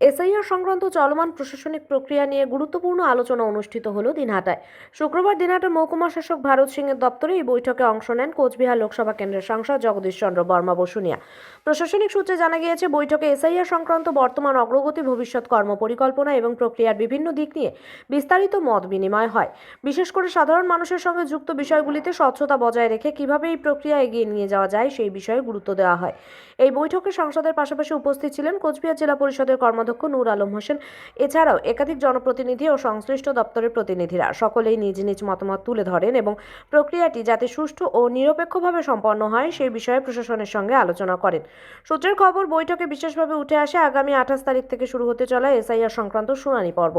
SIR সংক্রান্ত চলমান প্রশাসনিক প্রক্রিয়া নিয়ে গুরুত্বপূর্ণ আলোচনা অনুষ্ঠিত হল দিনহাটায়। শুক্রবার দিনহাটার মহকুমা শাসক ভারত সিংয়ের দপ্তরে এই বৈঠকে অংশ নেন কোচবিহার লোকসভা কেন্দ্রের সাংসদ জগদীশ চন্দ্র বর্মা বসুনিয়া প্রশাসনিক সূত্রে জানা গিয়েছে, বৈঠকে এসআইআর সংক্রান্ত বর্তমান অগ্রগতি, ভবিষ্যৎ কর্মপরিকল্পনা এবং প্রক্রিয়ার বিভিন্ন দিক নিয়ে বিস্তারিত মত বিনিময় হয়। বিশেষ করে সাধারণ মানুষের সঙ্গে যুক্ত বিষয়গুলিতে স্বচ্ছতা বজায় রেখে কীভাবে এই প্রক্রিয়া এগিয়ে নিয়ে যাওয়া যায় সেই বিষয়ে গুরুত্ব দেওয়া হয়। এই বৈঠকে সংসদের পাশাপাশি উপস্থিত ছিলেন কোচবিহার জেলা পরিষদের কর্মাধ্যক্ষ নূর আলম হোসেন। এছাড়াও একাধিক জনপ্রতিনিধি ও সংশ্লিষ্ট দপ্তরের প্রতিনিধিরা সকলেই নিজ নিজ মতামত তুলে ধরেন এবং প্রক্রিয়াটি যাতে সুষ্ঠু ও নিরপেক্ষভাবে সম্পন্ন হয় সেই বিষয়ে প্রশাসনের সঙ্গে আলোচনা করেন। সূত্রের খবর, বৈঠকে বিশেষভাবে উঠে আসে আগামী আঠাশ তারিখ থেকে শুরু হতে চলা এসআইআর সংক্রান্ত শুনানি পর্ব।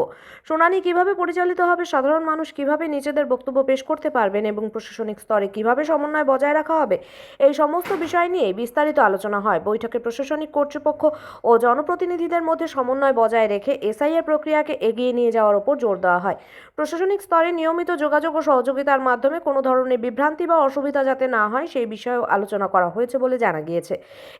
শুনানি কীভাবে পরিচালিত হবে, সাধারণ মানুষ কীভাবে নিজেদের বক্তব্য পেশ করতে পারবেন এবং প্রশাসনিক স্তরে কীভাবে সমন্বয় বজায় রাখা হবে, এই সমস্ত বিষয় নিয়ে বিস্তারিত আলোচনা হয়। বৈঠকে প্রশাসনিক কর্তৃপক্ষ ও জনপ্রতিনিধিদের মধ্যে সমন্বয় বজায় রেখে এসআইআর প্রক্রিয়াকে এগিয়ে নিয়ে যাওয়ার উপর জোর দেওয়া হয়। প্রশাসনিক স্তরে নিয়মিত যোগাযোগ ও সহযোগিতার মাধ্যমে কোনো ধরনের বিভ্রান্তি বা অসুবিধা যাতে না হয় সেই বিষয়েও আলোচনা করা হয়েছে বলে জানা গিয়েছে।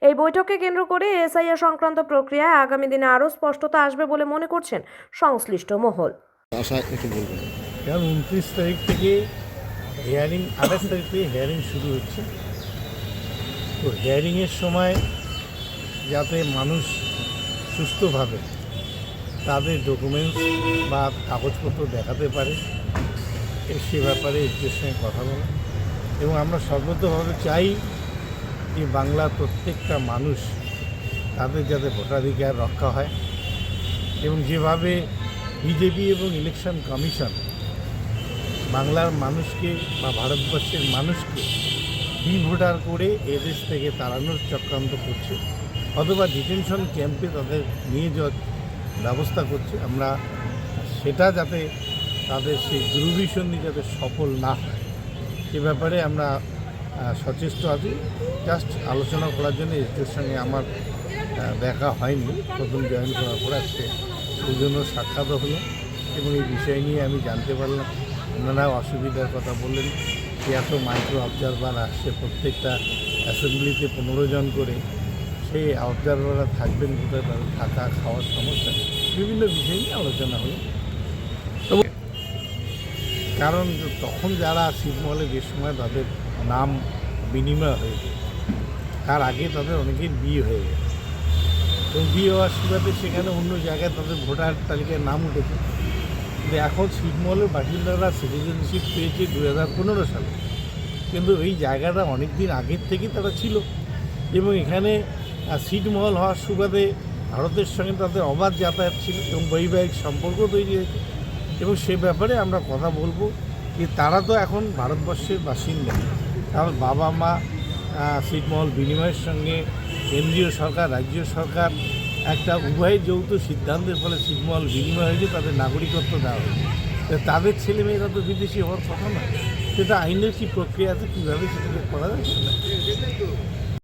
এই বৈঠককে কেন্দ্র করে এসআইআর সংক্রান্ত প্রক্রিয়ায় আগামী দিনে আরও স্পষ্টতা আসবে বলে মনে করছেন সংশ্লিষ্ট মহল। আশা কারণ উনত্রিশ তারিখ থেকে হিয়ারিং আঠাশ তারিখ থেকে হিয়ারিং শুরু হচ্ছে। তো হিয়ারিংয়ের সময় যাতে মানুষ সুস্থভাবে তাদের ডকুমেন্টস বা কাগজপত্র দেখাতে পারে সে ব্যাপারে এর সঙ্গে কথা বলা। এবং আমরা সর্বতভাবে চাই যে বাংলার প্রত্যেকটা মানুষ তাদের যাতে ভোটাধিকার রক্ষা হয়। এবং যেভাবে বিজেপি এবং ইলেকশন কমিশন বাংলার মানুষকে বা ভারতবর্ষের মানুষকে বি ভোটার করে এদেশ থেকে তাড়ানোর চক্রান্ত করছে অথবা ডিটেনশন ক্যাম্পে তাদের নিয়ে যাওয়ার ব্যবস্থা করছে। আমরা সেটা যাতে তাদের সেই দুর্বিসন্ধি যাতে সফল না হয়। সে ব্যাপারে আমরা সচেষ্ট আছি। জাস্ট আলোচনা করার জন্য এদের সঙ্গে আমার দেখা হয়নি। প্রথম জয়েন করার পর আজকে সেই জন্য সাক্ষাৎ হলো এবং এই বিষয় নিয়ে আমি জানতে পারলাম। ওনারা অসুবিধার কথা বললেন যে এত মাইক্রো অবজারভার আসছে। প্রত্যেকটা অ্যাসেম্বলিতে পনেরো জন করে সেই অবজারভাররা থাকবেন কোথায় তাদের থাকা, খাওয়ার সমস্যা, বিভিন্ন বিষয় নিয়ে আলোচনা হলো। কারণ তখন যারা ছিটমহলে যে সময় তাদের নাম বিনিময় হয়েছে তার আগে তাদের অনেকের বিয়ে হয়ে গেছে এবং বিয়ে হওয়ার সুবাদে সেখানে অন্য জায়গায় তাদের ভোটার তালিকায় নাম উঠেছে। কিন্তু এখন ছিটমহলের বাসিন্দারা সিটিজেনশিপ পেয়েছে দু হাজার পনেরো সালে। কিন্তু এই জায়গাটা অনেক দিন আগের থেকেই তারা ছিল। এবং এখানে ছিটমহল হওয়ার সুবাদে ভারতের সঙ্গে তাদের অবাধ যাতায়াত ছিল এবং বৈবাহিক সম্পর্ক তৈরি হয়েছে। এবং সে ব্যাপারে আমরা কথা বলব যে তারা তো এখন ভারতবর্ষের বাসিন্দা। কারণ বাবা মা ছিটমহল বিনিময়ের সঙ্গে কেন্দ্রীয় সরকার, রাজ্য সরকার, একটা উভয়ের যৌথ সিদ্ধান্তের ফলে ছিটমহল বিনিময় হয়েছে, তাদের নাগরিকত্ব দেওয়া হয়েছে। তাদের ছেলেমেয়েরা তো বিদেশি হওয়ার কথা না। সেটা আইনের কি প্রক্রিয়া আছে, কীভাবে সেটাকে করা যায়?